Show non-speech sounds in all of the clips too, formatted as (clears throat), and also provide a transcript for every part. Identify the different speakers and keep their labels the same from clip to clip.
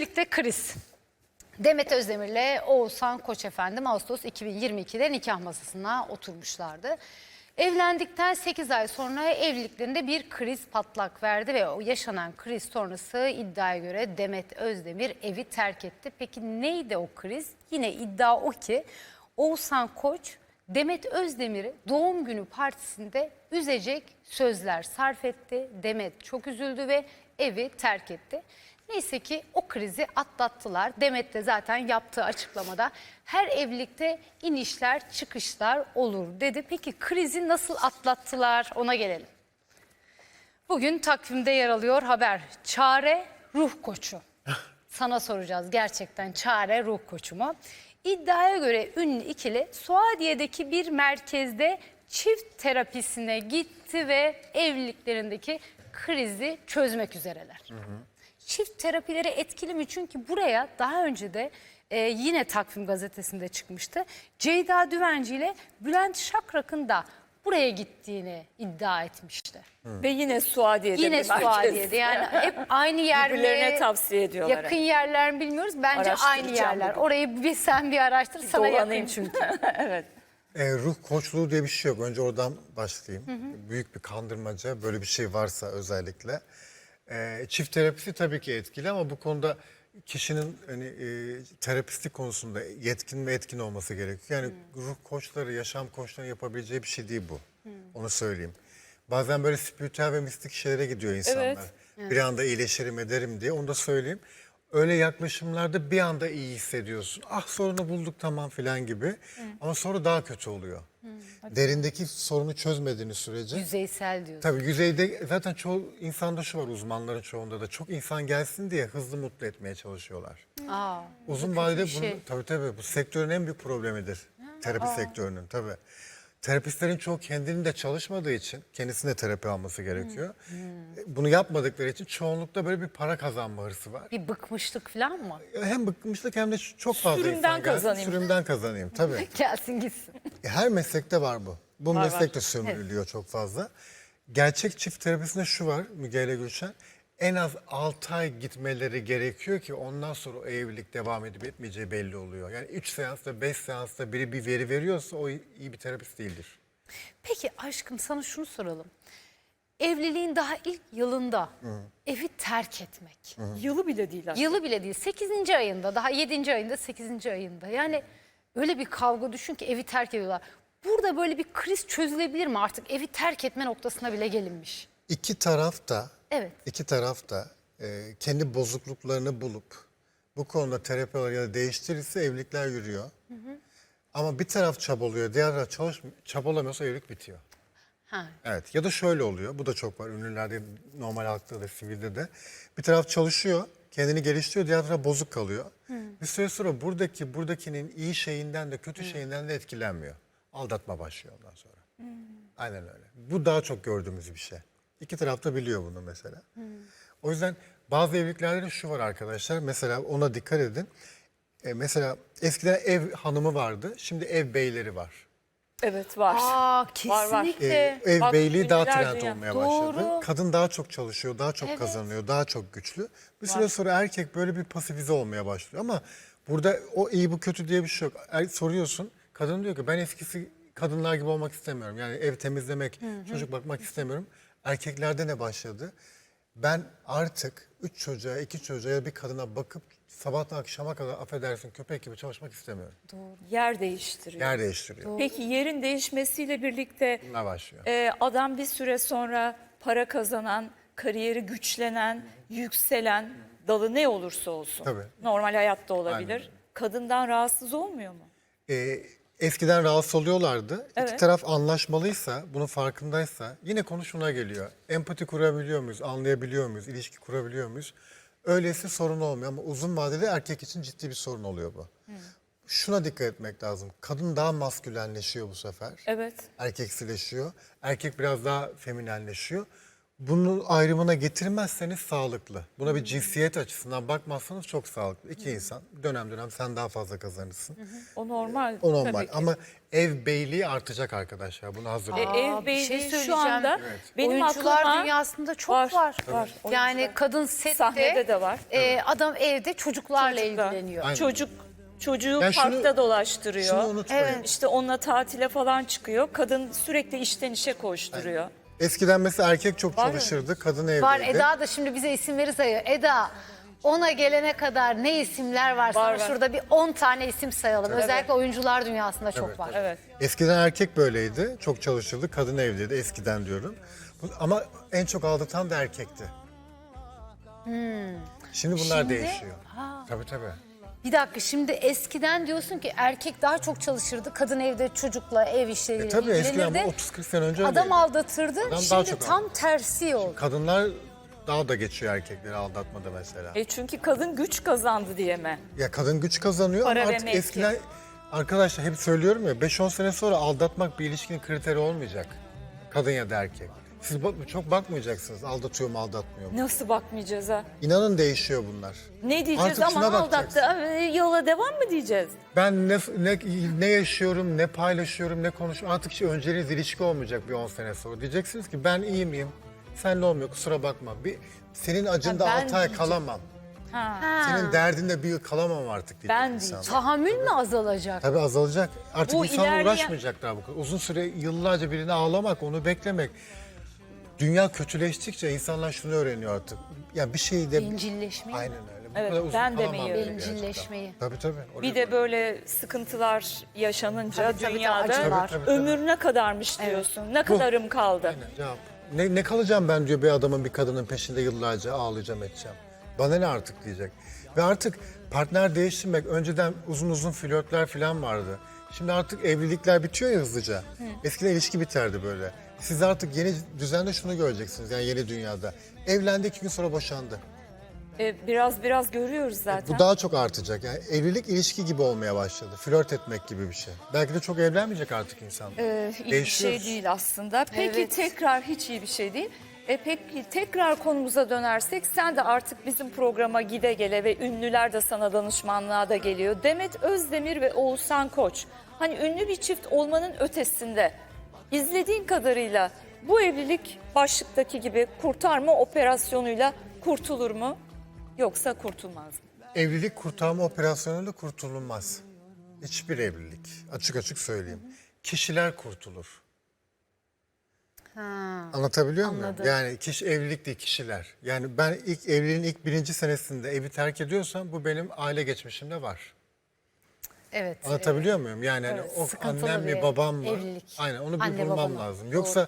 Speaker 1: Evlilikte kriz. Demet Özdemir'le Oğuzhan Koç efendim Ağustos 2022'de nikah masasına oturmuşlardı. Evlendikten 8 ay sonra evliliklerinde bir kriz patlak verdi ve o yaşanan kriz sonrası iddiaya göre Demet Özdemir evi terk etti. Peki neydi o kriz? Yine iddia o ki Oğuzhan Koç Demet Özdemir'i doğum günü partisinde üzecek sözler sarf etti. Demet çok üzüldü ve evi terk etti. Neyse ki o krizi atlattılar. Demet de zaten yaptığı açıklamada her evlilikte inişler çıkışlar olur dedi. Peki krizi nasıl atlattılar ona gelelim. Bugün takvimde yer alıyor haber. Çare ruh koçu. (laughs) Sana soracağız gerçekten çare ruh koçu mu? İddiaya göre ünlü ikili Suadiye'deki bir merkezde çift terapisine gitti ve evliliklerindeki krizi çözmek üzereler. Çift terapileri etkili mi? Çünkü buraya daha önce de e, yine Takvim Gazetesi'nde çıkmıştı. Ceyda Düvenci ile Bülent Şakrak'ın da buraya gittiğini iddia etmişti.
Speaker 2: Ve yine Suadiye'de
Speaker 1: Yine
Speaker 2: bir merkez.
Speaker 1: Suadiye'de yani hep aynı yer mi?
Speaker 2: Birbirlerine tavsiye ediyorlar.
Speaker 1: Yakın yerler mi bilmiyoruz. Bence aynı
Speaker 2: Araştıracağım
Speaker 1: yerler.
Speaker 2: bugün.
Speaker 1: Orayı bir sen bir araştır sana
Speaker 2: Dolanayım
Speaker 1: yakın.
Speaker 2: çünkü. (laughs) evet.
Speaker 3: E, ruh koçluğu diye bir şey yok. Önce oradan başlayayım. Büyük bir kandırmaca. Böyle bir şey varsa özellikle. E, çift terapisi tabii ki etkili ama bu konuda kişinin hani e, terapisti konusunda yetkin ve etkin olması gerekiyor. Yani ruh koçları, yaşam koçları yapabileceği bir şey değil bu. Onu söyleyeyim. Bazen böyle spiritüel ve mistik şeylere gidiyor insanlar.
Speaker 2: Evet.
Speaker 3: Bir anda iyileşirim ederim diye. Onu da söyleyeyim. Öyle yaklaşımlarda bir anda iyi hissediyorsun. Ah sorunu bulduk tamam filan gibi. Ama sonra daha kötü oluyor. Derindeki sorunu çözmediğiniz sürece.
Speaker 1: Yüzeysel diyorsun.
Speaker 3: Tabii yüzeyde zaten çoğu insanda şu var uzmanların çoğunda da çok insan gelsin diye hızlı mutlu etmeye çalışıyorlar.
Speaker 1: Aa,
Speaker 3: Uzun vadede
Speaker 1: bir
Speaker 3: bunu,
Speaker 1: şey.
Speaker 3: tabii tabii bu sektörün en büyük problemidir. Terapi sektörünün tabii. Terapistlerin çoğu kendinin de çalışmadığı için kendisine terapi alması gerekiyor. E, Bunu yapmadıkları için çoğunlukta böyle bir para kazanma hırsı var.
Speaker 1: bir bıkmışlık falan mı?
Speaker 3: Hem bıkmışlık hem de çok fazla
Speaker 2: Sürümden
Speaker 3: insan gelsin,
Speaker 2: kazanayım.
Speaker 3: Sürümden kazanayım tabii. (laughs)
Speaker 1: Gelsin gitsin.
Speaker 3: E, Her meslekte var bu. Bu meslek de sömürülüyor çok fazla. Gerçek çift terapisinde şu var Müge ile Gülşen. En az 6 ay gitmeleri gerekiyor ki ondan sonra o evlilik devam edip etmeyeceği belli oluyor. Yani 3 seansta 5 seansta biri bir veri veriyorsa o iyi bir terapist değildir.
Speaker 1: Peki aşkım sana şunu soralım. Evliliğin daha ilk yılında evi terk etmek.
Speaker 2: Yılı bile değil aslında.
Speaker 1: Yılı bile değil 8. ayında daha 7. ayında 8. ayında. Yani öyle bir kavga düşün ki evi terk ediyorlar. Burada böyle bir kriz çözülebilir mi artık? Evi terk etme noktasına bile gelinmiş.
Speaker 3: İki taraf da
Speaker 1: Evet.
Speaker 3: iki taraf da e, kendi bozukluklarını bulup bu konuda terapi ya da değiştirirse evlilikler yürüyor. Ama bir taraf çabalıyor, diğer taraf çalış, çabalamıyorsa evlilik bitiyor.
Speaker 1: Ha.
Speaker 3: Evet ya da şöyle oluyor. Bu da çok var ünlülerde, normal halkta da, sivilde de. Bir taraf çalışıyor, kendini geliştiriyor, diğer taraf bozuk kalıyor. Bir süre sonra buradaki buradakinin iyi şeyinden de kötü şeyinden de etkilenmiyor. Aldatma başlıyor ondan sonra. Aynen öyle. Bu daha çok gördüğümüz bir şey. İki taraf da biliyor bunu mesela. O yüzden bazı evliliklerde de şu var arkadaşlar. Mesela ona dikkat edin. E, mesela eskiden ev hanımı vardı. Şimdi ev beyleri var.
Speaker 2: Evet var.
Speaker 1: Aa
Speaker 2: Var, var.
Speaker 1: kesinlikle.
Speaker 3: E, ev
Speaker 2: Bak,
Speaker 3: beyliği daha trend
Speaker 2: dünya.
Speaker 3: olmaya
Speaker 1: Doğru.
Speaker 3: başladı. Kadın daha çok çalışıyor, daha çok
Speaker 1: Evet.
Speaker 3: kazanıyor, daha çok güçlü. Bir süre sonra erkek böyle bir pasifize olmaya başlıyor. Ama burada o iyi bu kötü diye bir şey yok. Er, soruyorsun, kadın diyor ki ben eskisi kadınlar gibi olmak istemiyorum. Yani ev temizlemek, çocuk bakmak istemiyorum. Erkeklerde ne başladı? Ben artık üç çocuğa, iki çocuğa ya bir kadına bakıp sabahtan akşama kadar affedersin köpek gibi çalışmak istemiyorum.
Speaker 2: Yer değiştiriyor.
Speaker 3: Yer değiştiriyor.
Speaker 2: Peki yerin değişmesiyle birlikte
Speaker 3: Bunlar başlıyor.
Speaker 2: e, adam bir süre sonra para kazanan, kariyeri güçlenen, yükselen dalı ne olursa olsun.
Speaker 3: Tabii.
Speaker 2: Normal hayatta olabilir.
Speaker 3: Aynen.
Speaker 2: Kadından rahatsız olmuyor mu?
Speaker 3: Ee, eskiden rahatsız oluyorlardı.
Speaker 2: Evet.
Speaker 3: İki taraf anlaşmalıysa, bunun farkındaysa yine konu şuna geliyor. Empati kurabiliyor muyuz, anlayabiliyor muyuz, ilişki kurabiliyor muyuz? Öyleyse sorun olmuyor ama uzun vadede erkek için ciddi bir sorun oluyor bu. Şuna dikkat etmek lazım. Kadın daha maskülenleşiyor bu sefer.
Speaker 2: Evet.
Speaker 3: Erkeksileşiyor. Erkek biraz daha feminenleşiyor. Bunun ayrımına getirmezseniz sağlıklı. Buna bir cinsiyet açısından bakmazsanız çok sağlıklı. İki insan dönem dönem sen daha fazla kazanırsın.
Speaker 2: O normal.
Speaker 3: O normal
Speaker 2: tabii ki.
Speaker 3: ama ev beyliği artacak arkadaşlar. Bunu
Speaker 2: E,
Speaker 3: hazırlayın.
Speaker 1: Aa,
Speaker 2: ev
Speaker 1: bir
Speaker 2: beyliği
Speaker 1: şey
Speaker 2: şu
Speaker 1: söyleyeceğim.
Speaker 2: anda benim
Speaker 1: Oyuncular
Speaker 2: aklıma
Speaker 1: dünyasında çok
Speaker 2: var,
Speaker 1: var.
Speaker 2: var.
Speaker 1: Yani
Speaker 2: Oyuncular.
Speaker 1: kadın sette
Speaker 2: Sahnede de var.
Speaker 1: e, adam evde çocuklarla
Speaker 2: Çocuklar.
Speaker 1: ilgileniyor.
Speaker 3: Aynen.
Speaker 2: Çocuk çocuğu
Speaker 3: Yani şunu-
Speaker 2: parkta dolaştırıyor.
Speaker 3: Şunu unutmayın.
Speaker 1: Evet.
Speaker 2: İşte onunla tatile falan çıkıyor. Kadın sürekli işten işe koşturuyor.
Speaker 3: Eskiden mesela erkek çok çalışırdı, kadın evdeydi.
Speaker 1: Var Eda da şimdi bize isimleri sayıyor. Eda ona gelene kadar ne isimler var? Sana
Speaker 2: Var, var.
Speaker 1: şurada bir 10 tane isim sayalım. Özellikle oyuncular dünyasında çok
Speaker 3: Evet,
Speaker 1: var.
Speaker 2: Evet.
Speaker 3: Eskiden erkek böyleydi, çok çalışırdı, kadın evdeydi eskiden diyorum. Bu- Ama en çok aldatan da erkekti. Şimdi bunlar
Speaker 1: Hmm. Şimdi-
Speaker 3: değişiyor. Tabii tabii.
Speaker 1: Bir dakika şimdi eskiden diyorsun ki erkek daha çok çalışırdı. Kadın evde çocukla ev işleriyle
Speaker 3: E tabii eskiden bu
Speaker 1: ilgilenirdi.
Speaker 3: 30-40 sene önce
Speaker 1: Adam
Speaker 3: öyleydi.
Speaker 1: aldatırdı.
Speaker 3: daha
Speaker 1: şimdi
Speaker 3: çok
Speaker 1: tam tersi oldu.
Speaker 3: Kadınlar daha da geçiyor erkekleri aldatmada mesela.
Speaker 2: E çünkü kadın güç kazandı diye mi?
Speaker 3: Ya kadın güç kazanıyor
Speaker 2: Para
Speaker 3: ama
Speaker 2: ve
Speaker 3: artık
Speaker 2: mevki.
Speaker 3: eskiden arkadaşlar hep söylüyorum ya 5-10 sene sonra aldatmak bir ilişkinin kriteri olmayacak. Kadın ya da erkek. Siz bak- çok bakmayacaksınız aldatıyor mu aldatmıyor mu.
Speaker 2: Nasıl bakmayacağız ha?
Speaker 3: İnanın değişiyor bunlar.
Speaker 2: Ne diyeceğiz
Speaker 3: Artık şuna
Speaker 2: ama
Speaker 3: bakacaksın.
Speaker 2: aldattı. Abi, Yola devam mı diyeceğiz?
Speaker 3: Ben ne, ne, ne yaşıyorum, ne paylaşıyorum, ne konuşuyorum. Artık şey önceliğiniz ilişki olmayacak bir 10 sene sonra. Diyeceksiniz ki ben iyi miyim? Senle olmuyor kusura bakma. Bir, senin acında
Speaker 2: Ha, ben
Speaker 3: 6 ay
Speaker 2: diyeceğim.
Speaker 3: kalamam.
Speaker 2: Ha.
Speaker 3: Senin derdinde bir yıl kalamam artık. diyecek
Speaker 2: Ben
Speaker 3: insan.
Speaker 1: Tahammül mü azalacak?
Speaker 3: Tabii azalacak. Artık
Speaker 2: Bu
Speaker 3: insanlar
Speaker 2: ilerleyen-
Speaker 3: uğraşmayacak daha bu kadar. Uzun süre yıllarca birini ağlamak, onu beklemek. Dünya kötüleştikçe insanlar şunu öğreniyor artık. Ya bir şeyi de...
Speaker 1: Bencilleşmeyi.
Speaker 3: Aynen öyle. Bu
Speaker 2: Evet,
Speaker 3: kadar uzun
Speaker 2: ben
Speaker 3: kalamam
Speaker 2: demeyi
Speaker 3: diyor
Speaker 1: Bencilleşmeyi.
Speaker 3: gerçekten. Tabii tabii. Oraya
Speaker 2: Bir de böyle sıkıntılar yaşanınca
Speaker 1: Tabii, tabii,
Speaker 2: dünyada
Speaker 1: acılar.
Speaker 3: Tabii, tabii, tabii.
Speaker 2: ömür ne kadarmış diyorsun. Ne kadarım kaldı?
Speaker 3: Aynen, cevap. Ne, ne kalacağım ben diyor bir adamın bir kadının peşinde yıllarca ağlayacağım edeceğim. Bana ne artık diyecek. Ve artık partner değiştirmek önceden uzun uzun flörtler falan vardı. Şimdi artık evlilikler bitiyor ya hızlıca. Eskiden ilişki biterdi böyle. Siz artık yeni düzende şunu göreceksiniz yani yeni dünyada. Evlendi iki gün sonra boşandı.
Speaker 2: E, biraz biraz görüyoruz zaten.
Speaker 3: Bu daha çok artacak. Yani evlilik ilişki gibi olmaya başladı. Flört etmek gibi bir şey. Belki de çok evlenmeyecek artık insan.
Speaker 2: Ee, iyi bir
Speaker 3: Değişiyoruz.
Speaker 2: şey değil aslında. Peki
Speaker 1: Evet.
Speaker 2: tekrar hiç iyi bir şey değil. E peki tekrar konumuza dönersek sen de artık bizim programa gide gele ve ünlüler de sana danışmanlığa da geliyor. Demet Özdemir ve Oğuzhan Koç. Hani ünlü bir çift olmanın ötesinde izlediğin kadarıyla bu evlilik başlıktaki gibi kurtarma operasyonuyla kurtulur mu yoksa kurtulmaz mı?
Speaker 3: Evlilik kurtarma operasyonuyla kurtulunmaz. Hiçbir evlilik. Açık açık söyleyeyim. Kişiler kurtulur. Anlatabiliyor muyum?
Speaker 1: Anladım.
Speaker 3: Yani kişi evlilik değil kişiler. Yani ben ilk evliliğin ilk birinci senesinde evi terk ediyorsam bu benim aile geçmişimde var.
Speaker 1: Evet.
Speaker 3: Anlatabiliyor muyum? Yani hani o
Speaker 1: sıkıntılı
Speaker 3: annem mi babam mı?
Speaker 1: evlilik.
Speaker 3: Aynen onu bir
Speaker 1: Anne,
Speaker 3: bulmam
Speaker 1: babama.
Speaker 3: lazım. Yoksa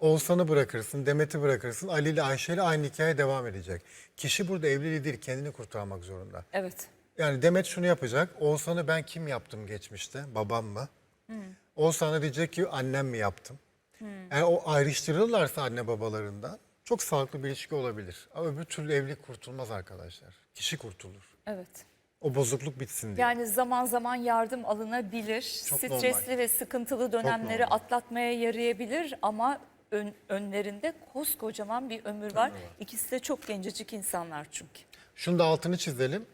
Speaker 3: Oğuzhan'ı bırakırsın, Demet'i bırakırsın, Ali ile Ayşe ile aynı hikaye devam edecek. Kişi burada evliliği değil, kendini kurtarmak zorunda.
Speaker 2: Evet.
Speaker 3: Yani Demet şunu yapacak. Oğuzhan'ı ben kim yaptım geçmişte? Babam mı? Oğuzhan'a diyecek ki annem mi yaptım? Yani o ayrıştırırlarsa anne babalarından çok sağlıklı bir ilişki olabilir. Ama öbür türlü evlilik kurtulmaz arkadaşlar. Kişi kurtulur.
Speaker 2: Evet.
Speaker 3: O bozukluk bitsin diye.
Speaker 2: Yani zaman zaman yardım alınabilir.
Speaker 3: Çok
Speaker 2: Stresli
Speaker 3: normal.
Speaker 2: ve sıkıntılı dönemleri
Speaker 3: normal.
Speaker 2: atlatmaya yarayabilir ama ön- önlerinde koskocaman bir ömür var. İkisi de çok gencecik insanlar çünkü.
Speaker 3: Şunu da altını çizelim.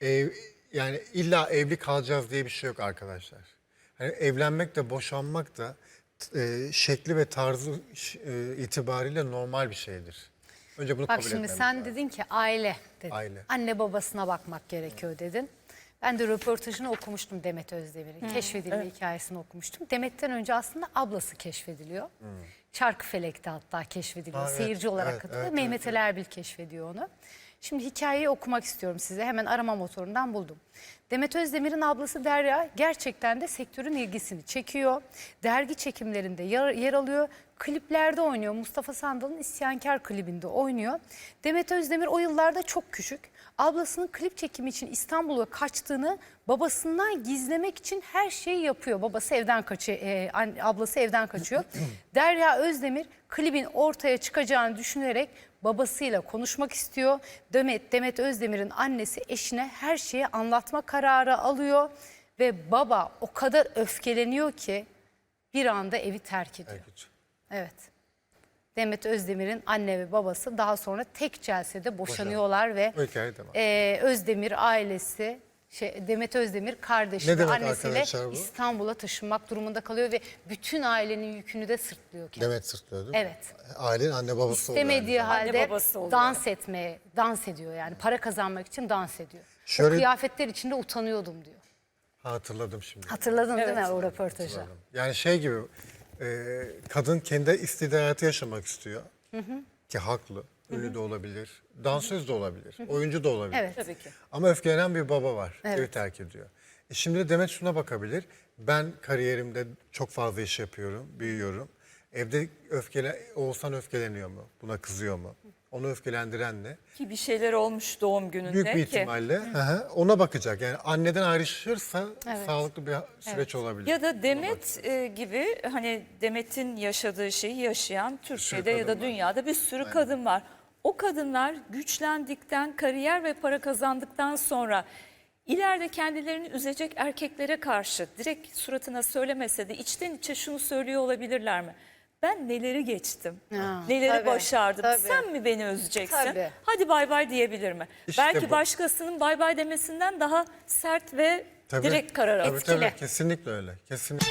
Speaker 3: Ev, yani illa evli kalacağız diye bir şey yok arkadaşlar. Hani evlenmek de boşanmak da e, şekli ve tarzı e, itibariyle normal bir şeydir. Önce bunu
Speaker 1: Bak
Speaker 3: kabul
Speaker 1: şimdi
Speaker 3: etmemiz
Speaker 1: sen
Speaker 3: lazım.
Speaker 1: dedin ki aile dedin.
Speaker 3: Aile.
Speaker 1: Anne babasına bakmak gerekiyor dedin. Ben de röportajını okumuştum Demet Özdemir'in. Keşfedilme hikayesini okumuştum. Demet'ten önce aslında ablası keşfediliyor. Çarkıfelek'te hatta keşfediliyor.
Speaker 3: Ha, evet,
Speaker 1: Seyirci olarak
Speaker 3: evet,
Speaker 1: katılıyor.
Speaker 3: evet,
Speaker 1: Mehmet Ali Erbil keşfediyor onu. Şimdi hikayeyi okumak istiyorum size. Hemen arama motorundan buldum. Demet Özdemir'in ablası Derya gerçekten de sektörün ilgisini çekiyor. Dergi çekimlerinde yer, yer alıyor. Kliplerde oynuyor. Mustafa Sandal'ın İsyankar klibinde oynuyor. Demet Özdemir o yıllarda çok küçük. Ablasının klip çekimi için İstanbul'a kaçtığını babasından gizlemek için her şeyi yapıyor. Babası evden kaçıyor, e, ablası evden kaçıyor. (clears throat) Derya Özdemir klibin ortaya çıkacağını düşünerek babasıyla konuşmak istiyor. Demet, Demet Özdemir'in annesi eşine her şeyi anlatma kararı alıyor. Ve baba o kadar öfkeleniyor ki bir anda evi terk ediyor.
Speaker 3: Evet.
Speaker 1: Evet. Demet Özdemir'in anne ve babası daha sonra tek celsede boşanıyorlar ve e, Özdemir ailesi şey, Demet Özdemir kardeşi ve annesiyle? İstanbul'a taşınmak durumunda kalıyor ve bütün ailenin yükünü de sırtlıyor kendisi.
Speaker 3: Demet sırtlıyor değil mi?
Speaker 1: Evet.
Speaker 3: Ailenin anne babası oluyor.
Speaker 1: İstemediği halde
Speaker 2: babası
Speaker 1: dans etmeye, dans ediyor yani para kazanmak için dans ediyor.
Speaker 3: Şöyle-
Speaker 1: O kıyafetler içinde utanıyordum diyor.
Speaker 3: Ha, hatırladım şimdi.
Speaker 1: Hatırladın değil
Speaker 2: Evet.
Speaker 1: mi o röportajı?
Speaker 3: Yani şey gibi e, kadın kendi istediği hayatı yaşamak istiyor. Ki haklı. Ünlü de olabilir. Dansöz de olabilir. Oyuncu da olabilir.
Speaker 1: Evet.
Speaker 2: Tabii ki.
Speaker 3: Ama öfkelenen bir baba var.
Speaker 1: Evet.
Speaker 3: Evi terk ediyor. E şimdi de Demet şuna bakabilir. Ben kariyerimde çok fazla iş yapıyorum, büyüyorum. Evde öfkele, Oğuzhan öfkeleniyor mu? Buna kızıyor mu? Onu öfkelendiren ne?
Speaker 2: Ki bir şeyler olmuş doğum gününde
Speaker 3: Büyük bir
Speaker 2: ki.
Speaker 3: ihtimalle hı hı, ona bakacak. Yani anneden ayrışırsa
Speaker 1: Evet.
Speaker 3: sağlıklı bir süreç olabilir.
Speaker 2: Ya da Demet e, gibi hani Demet'in yaşadığı şeyi yaşayan Türkiye'de ya da
Speaker 3: var.
Speaker 2: dünyada bir sürü kadın var. O kadınlar güçlendikten, kariyer ve para kazandıktan sonra ileride kendilerini üzecek erkeklere karşı direkt suratına söylemese de içten içe şunu söylüyor olabilirler mi? Ben neleri geçtim,
Speaker 1: Ha,
Speaker 2: neleri
Speaker 1: tabii,
Speaker 2: başardım,
Speaker 1: tabii.
Speaker 2: sen mi beni üzeceksin?
Speaker 1: Tabii.
Speaker 2: Hadi bay bay diyebilir mi?
Speaker 3: İşte
Speaker 2: Belki
Speaker 3: bu.
Speaker 2: başkasının bay bay demesinden daha sert ve
Speaker 3: Tabii.
Speaker 2: direkt karar alır.
Speaker 3: Tabii tabii kesinlikle öyle. Kesinlikle.